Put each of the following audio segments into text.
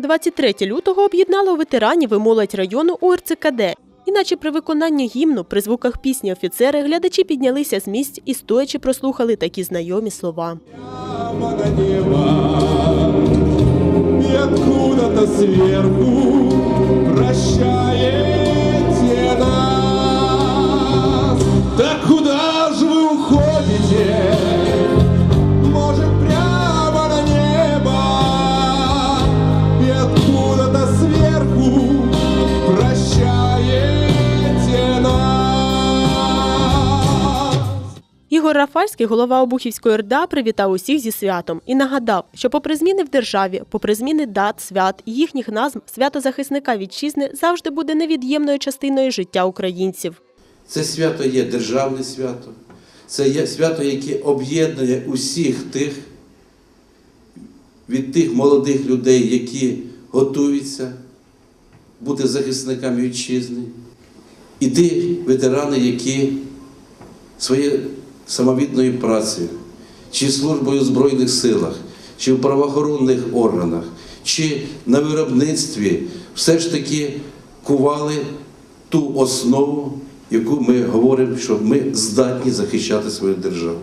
23 лютого об'єднало ветеранів і молодь району УРЦКД. Іначе при виконанні гімну при звуках пісні офіцери глядачі піднялися з місць і стоячи прослухали такі знайомі слова. прямо Ігор Рафальський, голова Обухівської РДА, привітав усіх зі святом і нагадав, що попри зміни в державі, попри зміни дат, свят і їхніх назв, свято захисника вітчизни завжди буде невід'ємною частиною життя українців. Це свято є державне свято, це є свято, яке об'єднує усіх тих, від тих молодих людей, які готуються бути захисниками вітчизни, і тих ветерани, які своєю самовідною працею, чи службою в Збройних силах, чи в правоохоронних органах, чи на виробництві все ж таки кували ту основу, яку ми говоримо, що ми здатні захищати свою державу.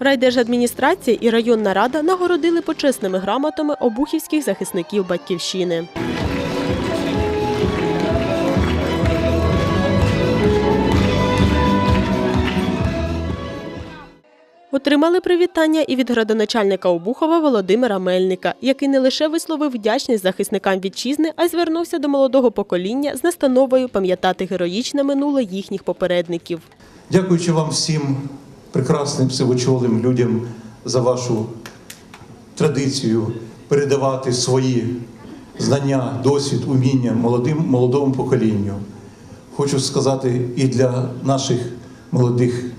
Райдержадміністрація і районна рада нагородили почесними грамотами обухівських захисників батьківщини. Отримали привітання і від градоначальника Обухова Володимира Мельника, який не лише висловив вдячність захисникам вітчизни, а й звернувся до молодого покоління з настановою пам'ятати героїчне минуле їхніх попередників. Дякуючи вам всім прекрасним сивочолим людям за вашу традицію передавати свої знання, досвід, уміння молодим, молодому поколінню. Хочу сказати і для наших молодих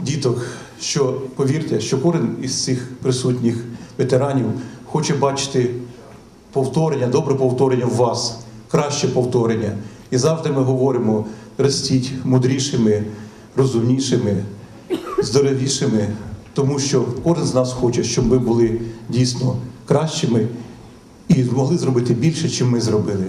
діток, що повірте, що кожен із цих присутніх ветеранів хоче бачити повторення, добре повторення в вас, краще повторення. І завжди ми говоримо: ростіть мудрішими, розумнішими, здоровішими, тому що кожен з нас хоче, щоб ми були дійсно кращими і змогли зробити більше, чим ми зробили.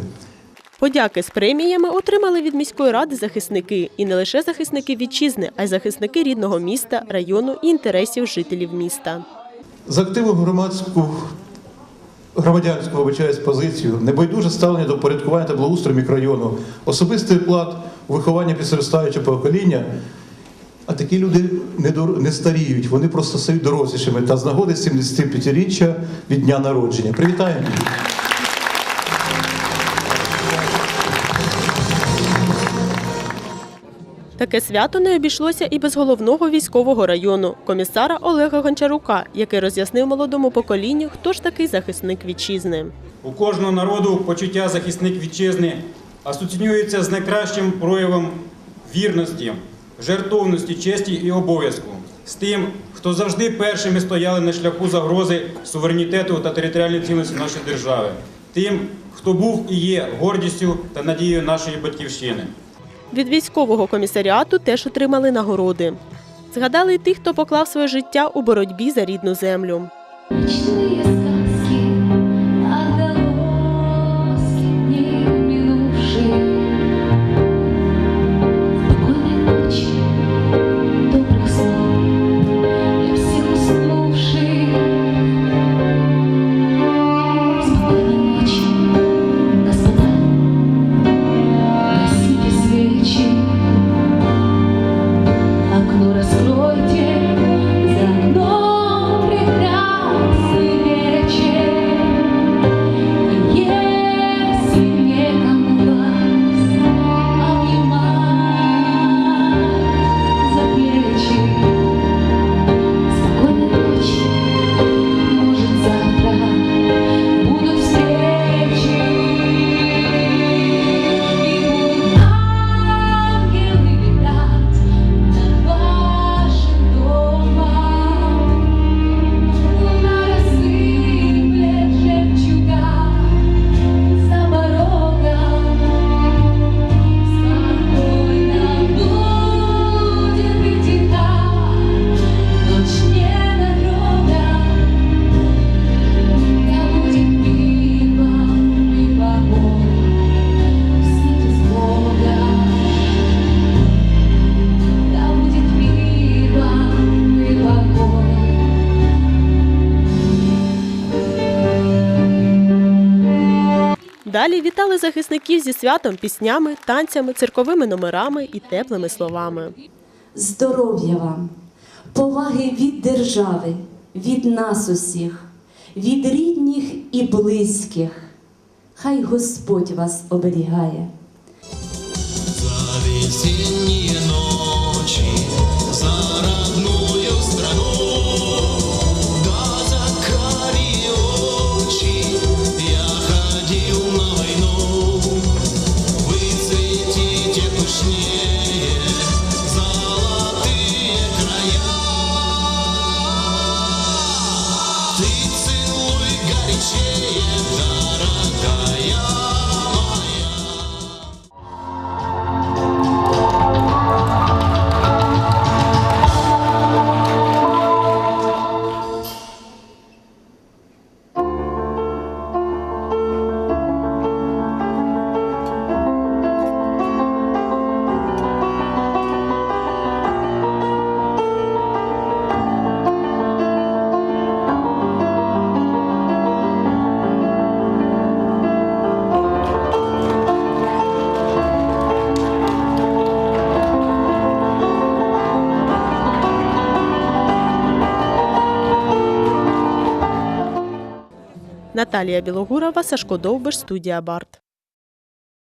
Подяки з преміями отримали від міської ради захисники, і не лише захисники вітчизни, а й захисники рідного міста, району і інтересів жителів міста. За активну громадську громадянську вибачаюсь позицію, небайдуже ставлення до порядкування та благоустрою мікрорайону, особистий вклад у виховання підростаючого покоління. А такі люди не, дор- не старіють, вони просто стають дорослішими. Та з нагоди 75-річчя від дня народження. Привітаємо! Таке свято не обійшлося і без головного військового району, комісара Олега Гончарука, який роз'яснив молодому поколінню, хто ж такий захисник вітчизни. У кожного народу почуття захисник вітчизни асоціюється з найкращим проявом вірності, жертовності, честі і обов'язку, з тим, хто завжди першими стояли на шляху загрози суверенітету та територіальної цілісності нашої держави, тим, хто був і є гордістю та надією нашої батьківщини. Від військового комісаріату теж отримали нагороди. Згадали й тих, хто поклав своє життя у боротьбі за рідну землю. Далі вітали захисників зі святом піснями, танцями, цирковими номерами і теплими словами. Здоров'я вам, поваги від держави, від нас усіх, від рідних і близьких. Хай Господь вас оберігає. За весенние ночи, за родную страну, Наталія Білогурова, Сашко Довбиш, студія Барт.